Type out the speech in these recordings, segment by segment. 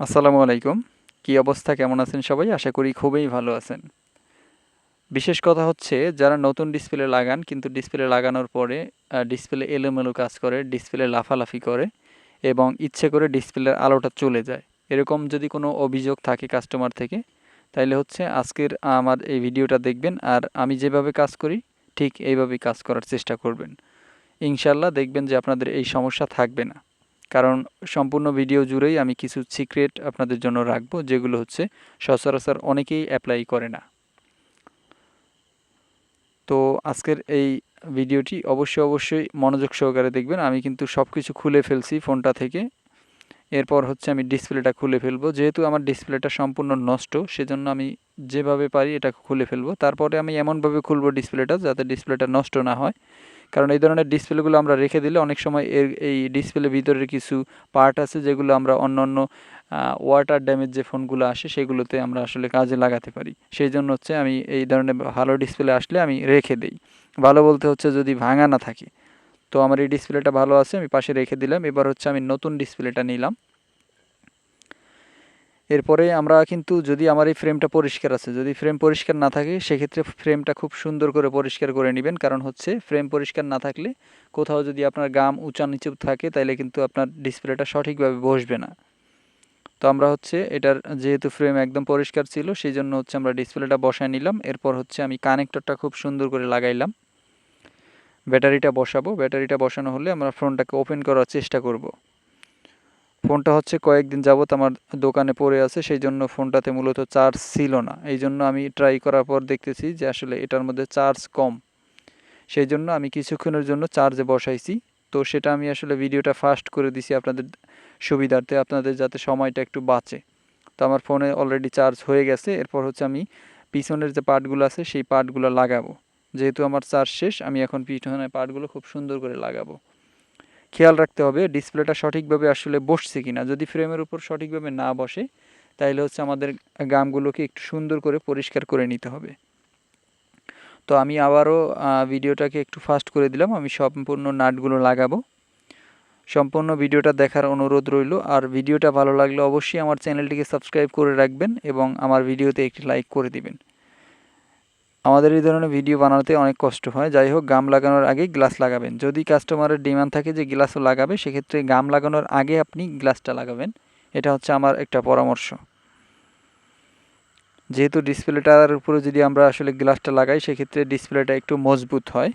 আসসালামু আলাইকুম। কি অবস্থা? কেমন আছেন সবাই? আশা করি খুবই ভালো আছেন। বিশেষ কথা হচ্ছে, যারা নতুন ডিসপ্লে লাগান, কিন্তু ডিসপ্লে লাগানোর পরে ডিসপ্লে এলোমেলো কাজ করে, ডিসপ্লে লাফালাফি করে এবং ইচ্ছে করে ডিসপ্লের আলোটা চলে যায়। এরকম যদি কোনো অভিযোগ থাকে কাস্টমার থেকে, তাইলে হচ্ছে আজকের আমার এই ভিডিওটা দেখবেন আর আমি যেভাবে কাজ করি, ঠিক এইভাবেই কাজ করার চেষ্টা করবেন। ইনশাল্লাহ দেখবেন যে আপনাদের এই সমস্যা থাকবে না। কারণ সম্পূর্ণ ভিডিও জুড়েই আমি কিছু সিক্রেট আপনাদের জন্য রাখব, যেগুলো হচ্ছে সচরাচর অনেকেই অ্যাপ্লাই করে না। তো আজকের এই ভিডিওটি অবশ্যই অবশ্যই মনোযোগ সহকারে দেখবেন। আমি কিন্তু সব কিছু খুলে ফেলছি ফোনটা থেকে। এরপর হচ্ছে আমি ডিসপ্লেটা খুলে ফেলব। যেহেতু আমার ডিসপ্লেটা সম্পূর্ণ নষ্ট, সেজন্য আমি যেভাবে পারি এটা খুলে ফেলব। তারপরে আমি এমনভাবে খুলবো ডিসপ্লেটা যাতে ডিসপ্লেটা নষ্ট না হয়। কারণ এই ধরনের ডিসপ্লেগুলো আমরা রেখে দিলে অনেক সময় এর এই ডিসপ্লে ভিতরের কিছু পার্ট আছে যেগুলো আমরা অন্য অন্য ওয়াটার ড্যামেজ যে ফোনগুলো আসে সেগুলোতে আমরা আসলে কাজে লাগাতে পারি। সেই জন্য হচ্ছে আমি এই ধরনের ভালো ডিসপ্লে আসলে আমি রেখে দিই। ভালো বলতে হচ্ছে যদি ভাঙা না থাকে। তো আমার এই ডিসপ্লেটা ভালো আছে, আমি পাশে রেখে দিলাম। এবার হচ্ছে আমি নতুন ডিসপ্লেটা নিলাম। এরপরে আমরা কিন্তু যদি আমার এই ফ্রেমটা পরিষ্কার আছে, যদি ফ্রেম পরিষ্কার না থাকে, সেক্ষেত্রে ফ্রেমটা খুব সুন্দর করে পরিষ্কার করে নেবেন। কারণ হচ্ছে ফ্রেম পরিষ্কার না থাকলে কোথাও যদি আপনার গাম উঁচা নিচু থাকে তাহলে কিন্তু আপনার ডিসপ্লেটা সঠিকভাবে বসবে না। তো আমরা হচ্ছে এটার যেহেতু ফ্রেম একদম পরিষ্কার ছিল সেই জন্য হচ্ছে আমরা ডিসপ্লেটা বসায় নিলাম। এরপর হচ্ছে আমি কানেক্টরটা খুব সুন্দর করে লাগাইলাম। ব্যাটারিটা বসাবো। ব্যাটারিটা বসানো হলে আমরা ফোনটাকে ওপেন করার চেষ্টা করব। ফোনটা হচ্ছে কয়েকদিন যাবত আমার দোকানে পড়ে আছে সেই জন্য ফোনটাতে মূলত চার্জ ছিল না। এই জন্য আমি ট্রাই করার পর দেখতেছি যে আসলে এটার মধ্যে চার্জ কম। সেই জন্য আমি কিছুক্ষণের জন্য চার্জে বসাইছি। তো সেটা আমি আসলে ভিডিওটা ফাস্ট করে দিছি আপনাদের সুবিধার্থে, আপনাদের যাতে সময়টা একটু বাঁচে। তো আমার ফোনে অলরেডি চার্জ হয়ে গেছে, এরপর হচ্ছে আমি পিছনের যে পার্টগুলো আছে, সেই পার্টগুলো লাগাবো। যেহেতু আমার চার্জ শেষ, আমি এখন পিছনের পার্টগুলো খুব সুন্দর করে লাগাবো। খেয়াল রাখতে হবে, ডিসপ্লেটা সঠিকভাবে আসলে বসছে কিনা। যদি ফ্রেমের উপর সঠিকভাবে না বসে তাহলে হচ্ছে আমাদের গামগুলোকে একটু সুন্দর করে পরিষ্কার করে নিতে হবে। তো আমি আবারও ভিডিওটাকে একটু ফাস্ট করে দিলাম। আমি সম্পূর্ণ নাটগুলো লাগাবো। সম্পূর্ণ ভিডিওটা দেখার অনুরোধ রইল। আর ভিডিওটা ভালো লাগলে অবশ্যই আমার চ্যানেলটিকে সাবস্ক্রাইব করে রাখবেন এবং আমার ভিডিওতে একটি লাইক করে দিবেন। আমাদের এই ধরনের ভিডিও বানাতে অনেক কষ্ট হয়। যাই হোক, গাম লাগানোর আগে গ্লাস লাগাবেন। যদি কাস্টমারের ডিমান্ড থাকে যে গ্লাসও লাগাবে, সেক্ষেত্রে গাম লাগানোর আগে আপনি গ্লাসটা লাগাবেন। এটা হচ্ছে আমার একটা পরামর্শ। যেহেতু ডিসপ্লেটার উপরে যদি আমরা আসলে গ্লাসটা লাগাই, সেক্ষেত্রে ডিসপ্লেটা একটু মজবুত হয়।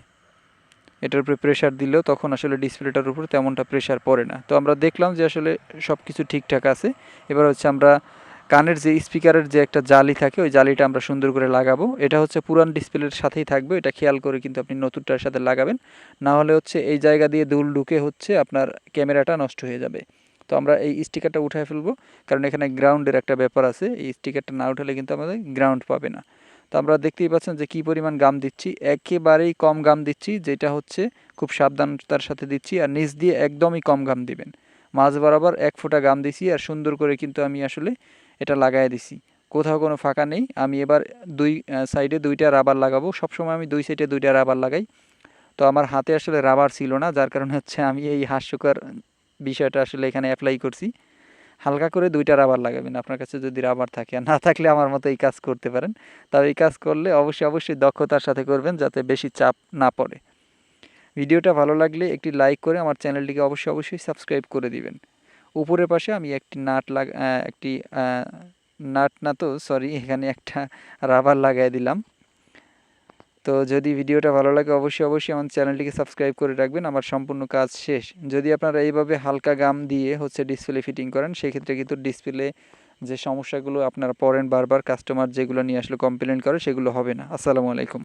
এটার উপরে প্রেশার দিলেও তখন আসলে ডিসপ্লেটার উপর তেমনটা প্রেশার পড়ে না। তো আমরা দেখলাম যে আসলে সব কিছু ঠিকঠাক আছে। এবার হচ্ছে আমরা কানের যে স্পিকারের যে একটা জালি থাকে, ওই জালিটা আমরা সুন্দর করে লাগাবো। এটা হচ্ছে পুরান ডিসপ্লের সাথেই থাকবে, এটা খেয়াল করে কিন্তু আপনি নতুনটার সাথে লাগাবেন। না হলে হচ্ছে এই জায়গা দিয়ে দুল ঢুকে হচ্ছে আপনার ক্যামেরাটা নষ্ট হয়ে যাবে। তো আমরা এই স্টিকারটা উঠায় ফেলব, কারণ এখানে গ্রাউন্ডের একটা ব্যাপার আছে, এই স্টিকারটা না উঠালে কিন্তু আমাদের গ্রাউন্ড পাবে না। তো আমরা দেখতেই পাচ্ছেন যে কি পরিমাণ গাম দিচ্ছি, একেবারেই কম গাম দিচ্ছি, যেটা হচ্ছে খুব সাবধানতার সাথে দিচ্ছি, আর নিচ দিয়ে একদমই কম গাম দিবেন। মাঝ বরাবর এক ফোঁটা গাম দিছি, আর সুন্দর করে কিন্তু আমি আসলে এটা লাগাই দিছি। কোথাও কোনো ফাঁকা নেই। আমি এবার দুই সাইডে দুইটা রাবার লাগাবো। সবসময় আমি দুই সাইডে দুইটা রাবার লাগাই। তো আমার হাতে আসলে রাবার ছিল না, যার কারণে হচ্ছে আমি এই হাস্যকর বিষয়টা আসলে এখানে অ্যাপ্লাই করছি। হালকা করে দুইটা রাবার লাগাবেন। আপনার কাছে যদি রাবার থাকে, আর না থাকলে আমার মতো এই কাজ করতে পারেন। তবে এই কাজ করলে অবশ্যই অবশ্যই দক্ষতার সাথে করবেন, যাতে বেশি চাপ না পড়ে। ভিডিওটা ভালো লাগলে একটি লাইক করে আমার চ্যানেলটিকে অবশ্যই অবশ্যই সাবস্ক্রাইব করে দিবেন। উপরের পাশে আমি একটি নাট লাগ একটি নাট না তো সরি এখানে একটা রাবার লাগাই দিলাম। তো যদি ভিডিওটা ভালো লাগে, অবশ্যই অবশ্যই আমার চ্যানেলটিকে সাবস্ক্রাইব করে রাখবেন। আমার সম্পূর্ণ কাজ শেষ। যদি আপনারা এইভাবে হালকা গাম দিয়ে হচ্ছে ডিসপ্লে ফিটিং করেন, সেক্ষেত্রে কিন্তু ডিসপ্লে যে সমস্যাগুলো আপনারা পড়েন বারবার কাস্টমার যেগুলো নিয়ে আসলে কমপ্লেন করে, সেগুলো হবে না। আসসালামু আলাইকুম।